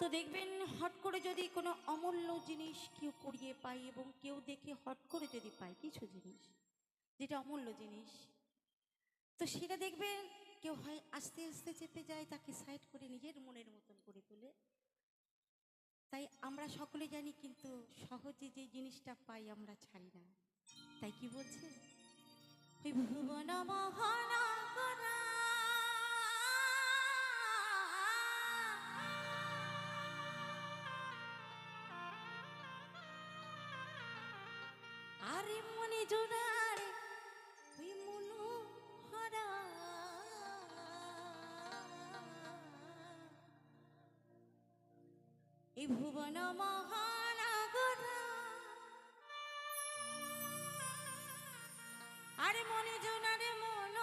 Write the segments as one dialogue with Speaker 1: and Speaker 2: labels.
Speaker 1: তো দেখবেন হট করে যদি কোনো অমূল্য জিনিস কেউ কুড়িয়ে পায় এবং কেউ দেখে হট করে যদি পায় কিছু জিনিস, যেটা অমূল্য জিনিস, তো সেটা দেখবেন কেউ হয় আস্তে আস্তে চেপে যায়, তাকে সাইড করে নিজের মনের মতন করে তোলে। তাই আমরা সকলে জানি কিন্তু সহজে যে জিনিসটা পাই আমরা ছাড়ি না। তাই কি বলছে? ভুবন মহানগরা আরে মনে জোড়ারে, ওই মনো হারা এই ভুবন মহানগরা, আরে মনে জোনারে মন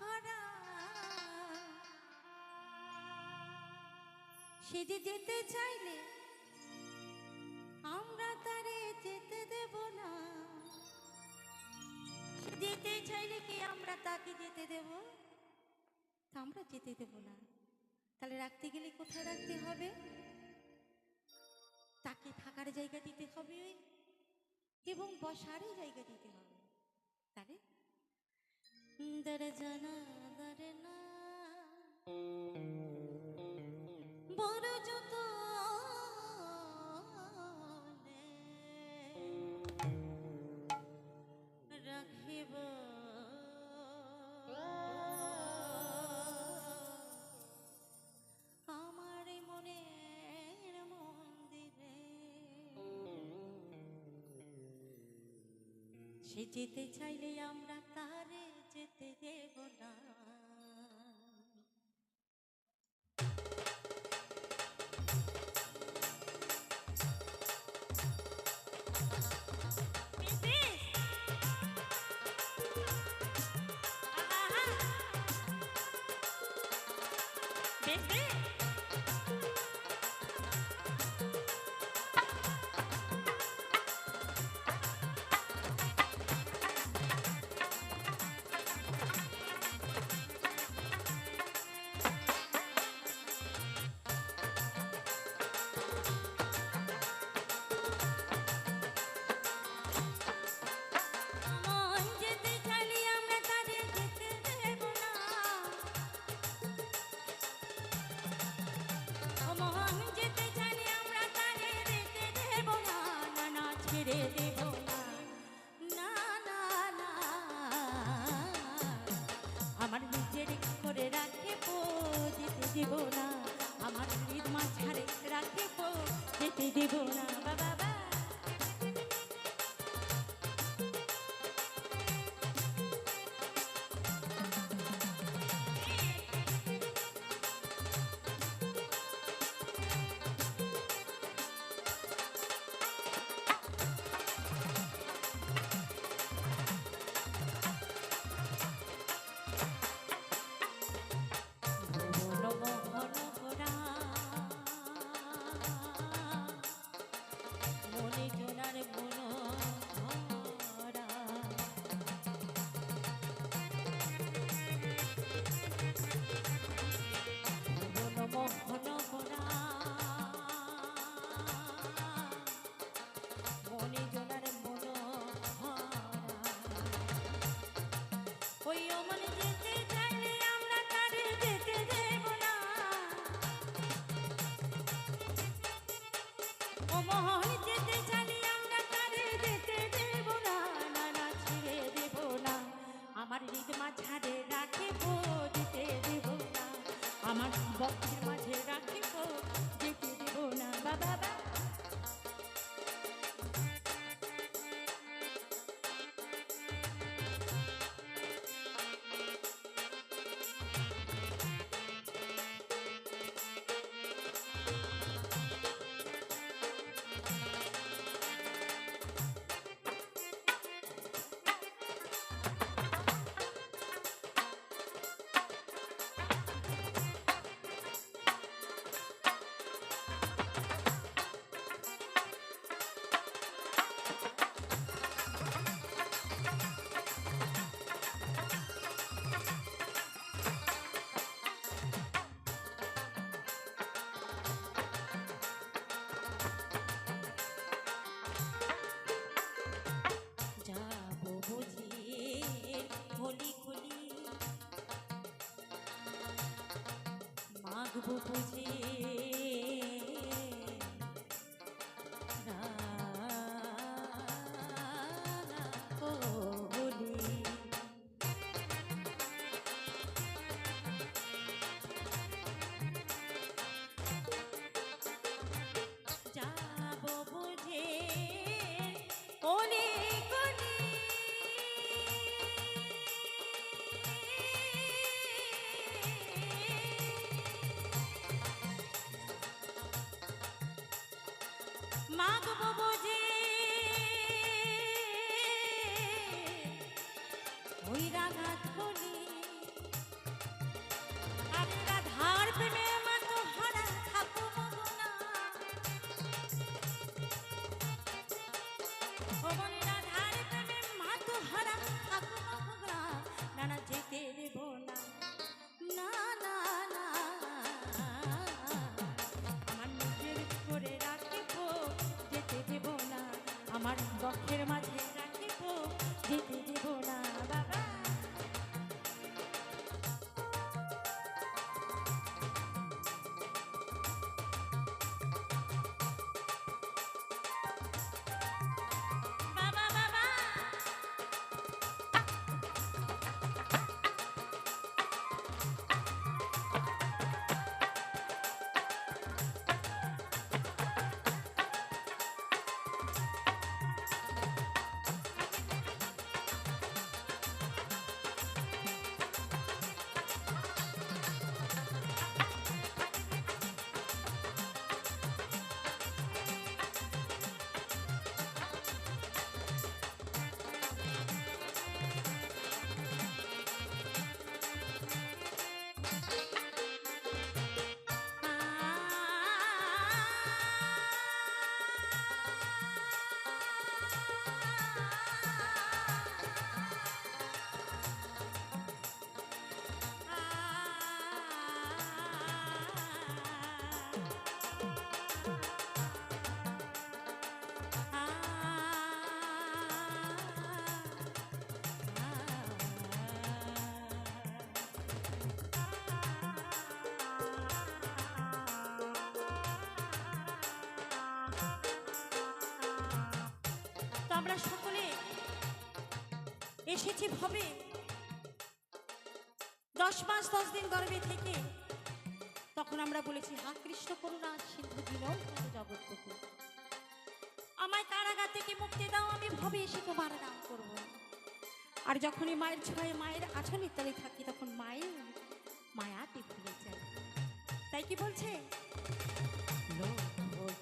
Speaker 1: হারা সে যে যেতে চাইলে যেতে চাইলে কি আমরা তাকে যেতে দেব? তা আমরা যেতে দেব না। তাহলে রাখতে গেলে কোথায় রাখতে হবে? তাকে থাকার জায়গা দিতে হবে। এবং বসারই জায়গা দিতে হবে। তাহলে? দরে জানা দরে না বড় যত সে যেতে চাইলে আমরা ছেড়ে দেব না না না। আমার নিজের করে রাখে যেতে দিব না। আমার মাঝারে রাখে পো, যেতে দিব না। আমরা হৃদ মাঝারে রাখিব, যেতে দেব না। আমার বক্ষের মাঝে রাখিব, যেতে দেব না। বাবা বা বুঝে মাগব বুঝে? ওই রাগাত আমার বক্ষের মাঝে রাখিব যেতে এসেছি ভবে। দশ মাস, দশ দিন গর্ভে থেকে তখন আমরা বলেছি, হা, কৃষ্ণ করুণা, সিন্ধু দিনও জগৎপতি। আমায় কারাগার থেকে মুক্তি দাও, আমি ভবে এসে তোমার নাম করব। আর যখনই মায়ের ছয়ে মায়ের আছন ইত্যাদি থাকি, তখন মায়ের মায়াতে ভুলে যায়। তাই কি বলছে?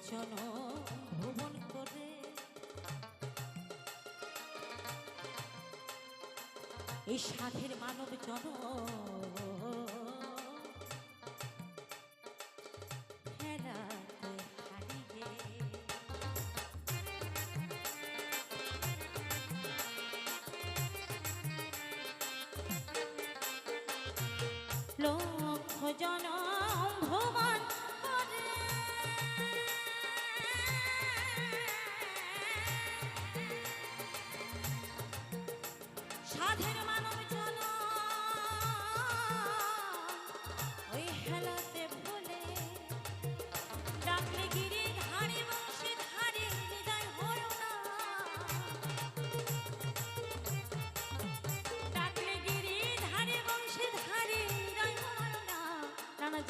Speaker 1: ভ্রমণ এই সাধের মানব জন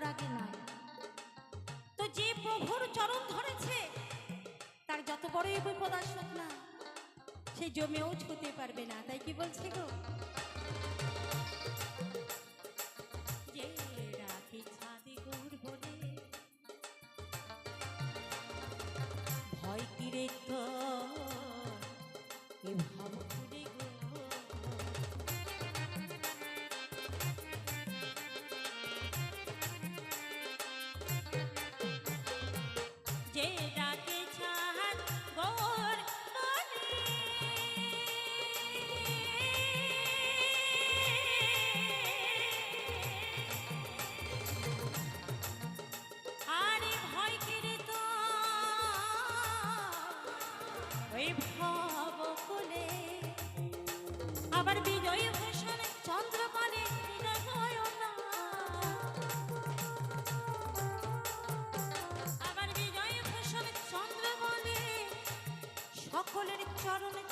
Speaker 1: তার আগে নাই তো যে প্রভুর চরণ ধরেছে, তার যত বড়ই বিপদ আসুক না, সে জমেও ছুতে পারবে না। তাই কি বলছে গো? আবার সকলের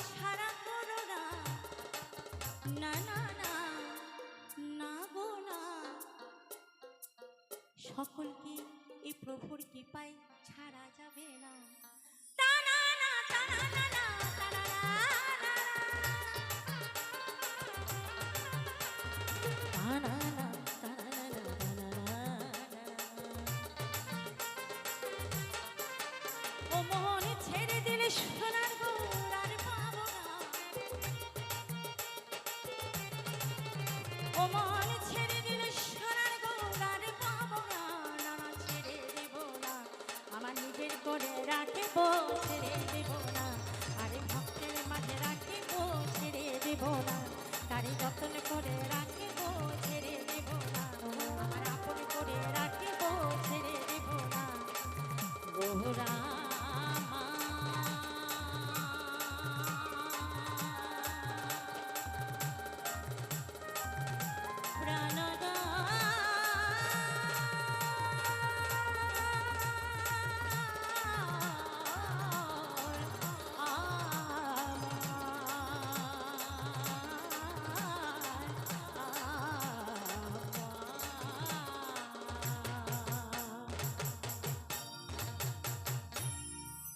Speaker 1: ছাড়া না। না না না সকলকে এই প্রভুর কৃপায় ছাড়া যাবে না। রাখিব ছেড়ে দেব না আরে ভক্তের মাঝে রাখিব ছেড়ে দেব না।